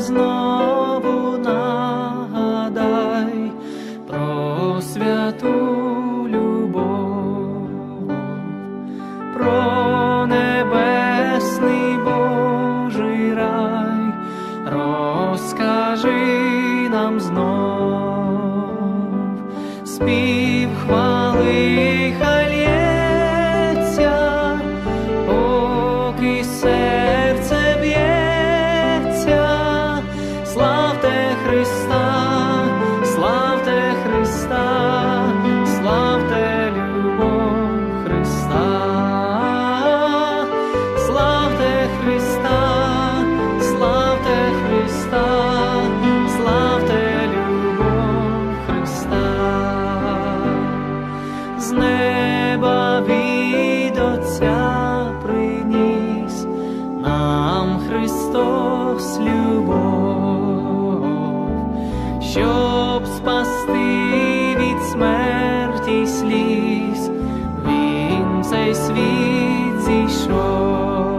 знову нагадай про святу любов, про небесний Божий рай, розкажи нам знов, спів хвали хай. Христа, славте Христа, славте любов Христа, славте Христа, славте Христа, славте любов Христа, з неба від Отця приніс нам Христос любов, щоб спасти від смерті сліз, Він цей світ зійшов.